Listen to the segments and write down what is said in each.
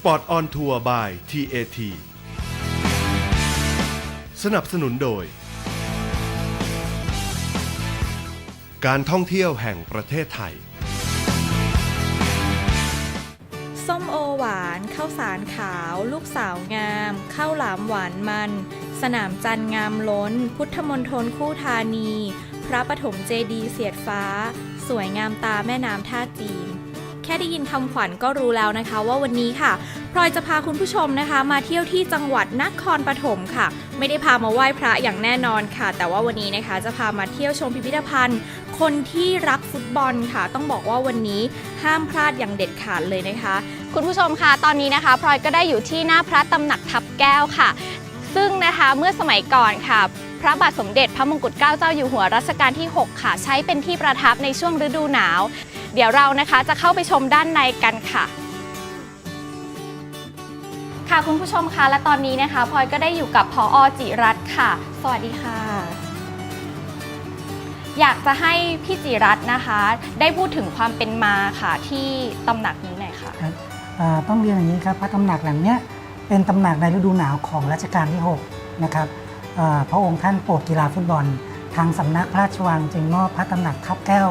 Spot on Tour by TAT สนับสนุนโดย การท่องเที่ยวแห่งประเทศไทย ส้มโอหวานข้าวสารขาว ลูกสาวงามข้าวหลามหวานมัน สนามจันทร์งามล้น พุทธมณฑลคู่ธานี พระปฐมเจดีย์เสียดฟ้า สวยงามตาแม่น้ำท่าจีน ค่ได้ยินคำขวัญก็รู้แล้วนะคะว่าวันนี้ค่ะพลอยจะพาคุณผู้ชมนะคะ มาเที่ยวที่จังหวัดนครปฐมค่ะ ไม่ได้พามาไหว้พระอย่างแน่นอนค่ะ แต่ว่าวันนี้นะคะจะพามาเที่ยวชมพิพิธภัณฑ์ คนที่รักฟุตบอลค่ะ ต้องบอกว่าวันนี้ห้ามพลาดอย่างเด็ดขาดเลยนะคะ คุณผู้ชมคะตอนนี้นะคะพลอยก็ได้อยู่ที่หน้าพระตำหนักทับแก้วค่ะ ซึ่งนะคะเมื่อสมัยก่อนค่ะพระบาทสมเด็จพระมงกุฎเกล้าเจ้าอยู่หัวรัชกาลที่ 6 ค่ะ ใช้เป็นที่ประทับในช่วงฤดูหนาว เดี๋ยวเรานะคะจะเข้าไปชมด้านในกันค่ะ ค่ะคุณผู้ชมคะและตอนนี้นะคะพลอยก็ได้อยู่กับพออจิรัตน์ค่ะ สวัสดีค่ะ อยากจะให้พี่จิรัตน์นะคะ ได้พูดถึงความเป็นมาค่ะที่ตำหนักนี้หน่อยค่ะ ครับอ่าต้องเรียนอย่างนี้ครับพระตำหนักหลังเนี้ยเป็นตำหนักในฤดูหนาวของรัชกาลที่ 6 นะครับอ่าพระองค์ท่านโปรดกีฬาฟุตบอล ทางสำนักพระราชวังจึงมอบพระตำหนักทับแก้ว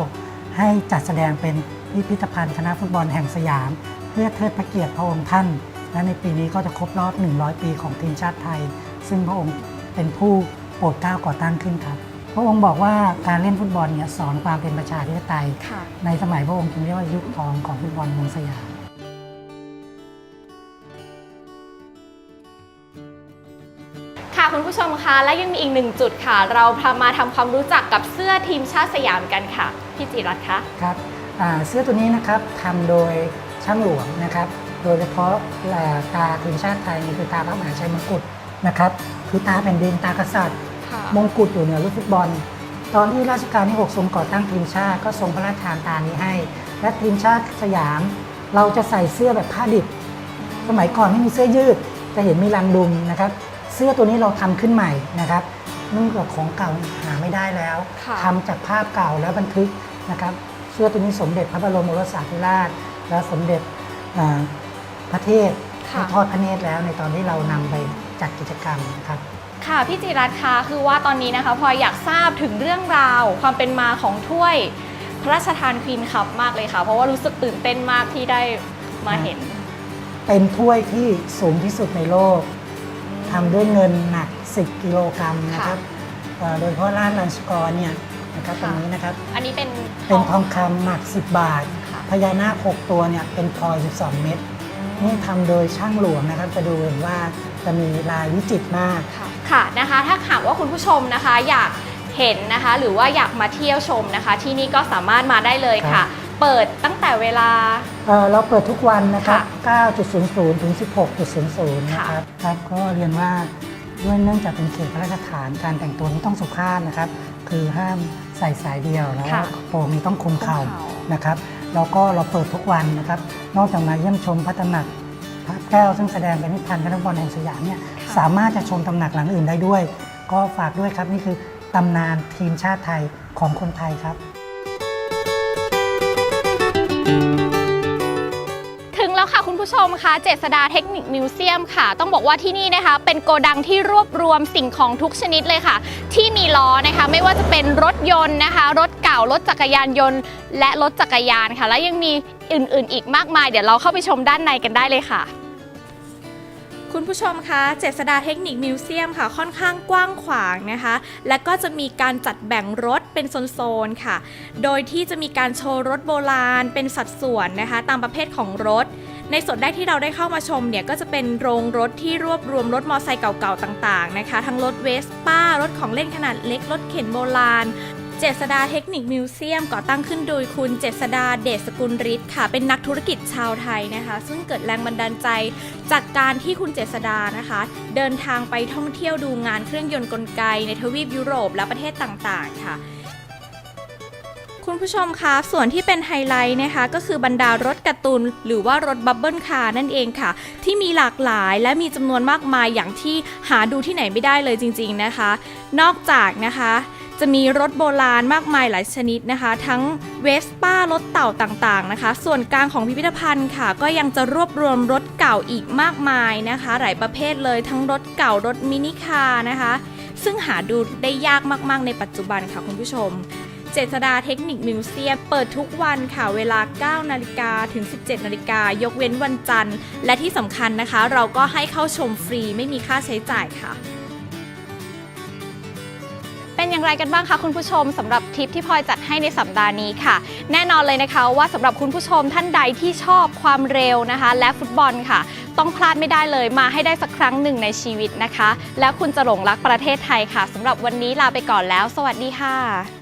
ให้จัดแสดงเป็นพิพิธภัณฑ์คณะฟุตบอลแห่งสยาม เพื่อเทิดพระเกียรติพระองค์ท่าน และในปีนี้ก็จะครบรอบ 100 ปีของทีมชาติไทย ซึ่งพระองค์เป็นผู้โปรดเกล้าก่อตั้งขึ้นครับพระองค์บอกว่าการเล่นฟุตบอลเนี่ยสอนความเป็นประชาธิปไตยค่ะในสมัยพระองค์จึงเรียกว่ายุคทองของฟุตบอลเมืองสยาม ค่ะคุณผู้ชมคะและยังมีอีกหนึ่งจุดค่ะ เราพามาทำความรู้จักกับเสื้อทีมชาติสยามกันค่ะพี่จิรัตน์คะครับอ่าเสื้อตัวนี้นะครับทำโดยช่างหลวงนะครับ โดยเฉพาะอ่าตาทีมชาติไทยนี่คือตาพระมหาชัยมงกุฎนะครับคือตาแผ่นดินตากษัตริย์ค่ะมงกุฎอยู่เหนือลูกฟุตบอล ตอนที่รัชกาลที่ 6 ทรงก่อตั้งทีมชาติก็ทรงพระราชทานตานี้ให้ และทีมชาติสยาม เราจะใส่เสื้อแบบผ้าดิบ สมัยก่อนไม่มีเสื้อยืดจะเห็นมีรังดุมนะครับ เสื้อตัวนี้เราทำขึ้นใหม่นะครับเนื่องจากของเก่าหาไม่ได้แล้วค่ะทำจากภาพเก่าแล้วบันทึกนะครับ เสื้อตัวนี้สมเด็จพระบรมโอรสาธิราช และสมเด็จอ่าพระเทพค่ะได้ทอดพระเนตรแล้วในตอนที่เรานำไปจัดกิจกรรมนะครับค่ะพี่จิรัตน์คะคือว่าตอนนี้นะคะพลอยอยากทราบถึงเรื่องราว ความเป็นมาของถ้วยพระราชทานควีนคัพมากเลยค่ะ เพราะว่ารู้สึกตื่นเต้นมากที่ได้มาเห็น เป็นถ้วยที่สูงที่สุดในโลก ทำด้วยเงินหนัก 10 กิโลกรัมนะครับเอ่อโดยเฉพาะร้านลันสกอร์เนี่ยนะครับตรงนี้นะครับ อันนี้เป็นเป็นทองคำหนัก 10 บาทค่ะพญานาค 6 ตัวเนี่ยเป็นพลอย 12 เม็ดนี่ทำโดยช่างหลวงนะครับจะดูเห็นว่าจะมีลายวิจิตรมากค่ะค่ะนะคะ ถ้าหากว่าคุณผู้ชมนะคะอยากเห็นนะคะ หรือว่าอยากมาเที่ยวชมนะคะ ที่นี่ก็สามารถมาได้เลยครัค่ะบ เปิดตั้งแต่เวลา เอ่อเราเปิดทุกวันนะครับค่ะ9.00 ถึง 16.00 นะครับครับก็เรียนว่าด้วยเนื่องจากเป็นเขตพระราชฐานการแต่งตัวนี้ต้องสุภาพนะครับ คือห้ามใส่สายเดียวแล้วก็ค่ะกระโปรงนี้ต้องคลุมเข่าคลุมเข่นะครับแล้วก็เราเปิดทุกวันนะครับ นอกจากมาเยี่ยมชมพระตำหนักพระแก้วซึ่งแสดงเป็นนิทรรศการฟุตบอลแห่งสยามเนี่ยค่ะสามารถจะชมตำหนักหลังอื่นได้ด้วย ก็ฝากด้วยครับนี่คือตำนานทีมชาติไทยของคนไทยครับ ถึงแล้วค่ะคุณผู้ชมคะเจษดาเทคนิคมิวเซียมค่ะ ต้องบอกว่าที่นี่นะคะ เป็นโกดังที่รวบรวมสิ่งของทุกชนิดเลยค่ะ ที่มีล้อนะคะ ไม่ว่าจะเป็นรถยนต์นะคะ รถเก่ารถจักรยานยนต์ และรถจักรยานค่ะ และยังมีอื่นๆ อีกมากมาย เดี๋ยวเราเข้าไปชมด้านในกันได้เลยค่ะ คุณผู้ชมคะ เจษดาเทคนิคมิวเซียมค่ะ ค่อนข้างกว้างขวางนะคะ และก็จะมีการจัดแบ่งรถเป็นโซนๆค่ะ โดยที่จะมีการโชว์รถโบราณ เป็นสัดส่วนนะคะ ตามประเภทของรถ ในส่วนแรกที่เราได้เข้ามาชมเนี่ย ก็จะเป็นโรงรถที่รวบรวมรถมอไซค์เก่าๆต่างๆนะคะ ทั้งรถเวสป้ารถของเล่นขนาดเล็ก รถเข็นโบราณ เจษดาเทคนิคมิวเซียมก่อตั้งขึ้นโดยคุณเจษดาเดชสกุลฤทธิ์ค่ะ เป็นนักธุรกิจชาวไทยนะคะ ซึ่งเกิดแรงบันดาลใจจากการที่คุณเจษดานะคะ เดินทางไปท่องเที่ยวดูงานเครื่องยนต์กลไกในทวีปยุโรปและประเทศต่างๆ ค่ะคุณผู้ชมคะส่วนที่เป็นไฮไลท์นะคะ ก็คือบรรดารถการ์ตูนหรือว่ารถบับเบิลคาร์นั่นเองค่ะ ที่มีหลากหลายและมีจำนวนมากมายอย่างที่หาดูที่ไหนไม่ได้เลยจริง ๆนะคะ นอกจากนะคะ จะมีรถโบราณมากมายหลายชนิดนะคะ ทั้งเวสป้ารถเต่าต่างๆนะคะ ส่วนกลางของพิพิธภัณฑ์ค่ะ ก็ยังจะรวบรวมรถเก่าอีกมากมายนะคะ หลายประเภทเลยทั้งรถเก่ารถมินิคาร์นะคะ ซึ่งหาดูได้ยากมากๆในปัจจุบันค่ะคุณผู้ชม เจษดาเทคนิคมิวเซียมเปิดทุกวันค่ะเวลา 9 นาฬิกาถึง 17 นาฬิกายกเว้นวันจันทร์ และที่สำคัญนะคะ เราก็ให้เข้าชมฟรีไม่มีค่าใช้จ่ายค่ะ เป็นอย่างไรกันบ้างคะคุณผู้ชมสำหรับทริปที่พลอยจัดให้ในสัปดาห์นี้ค่ะ แน่นอนเลยนะคะว่าสำหรับคุณผู้ชมท่านใดที่ชอบความเร็วนะคะ และฟุตบอลค่ะ ต้องพลาดไม่ได้เลยมาให้ได้สักครั้งหนึ่งในชีวิตนะคะ แล้วคุณจะหลงรักประเทศไทยค่ะสำหรับวันนี้ลาไปก่อนแล้ว สวัสดีค่ะ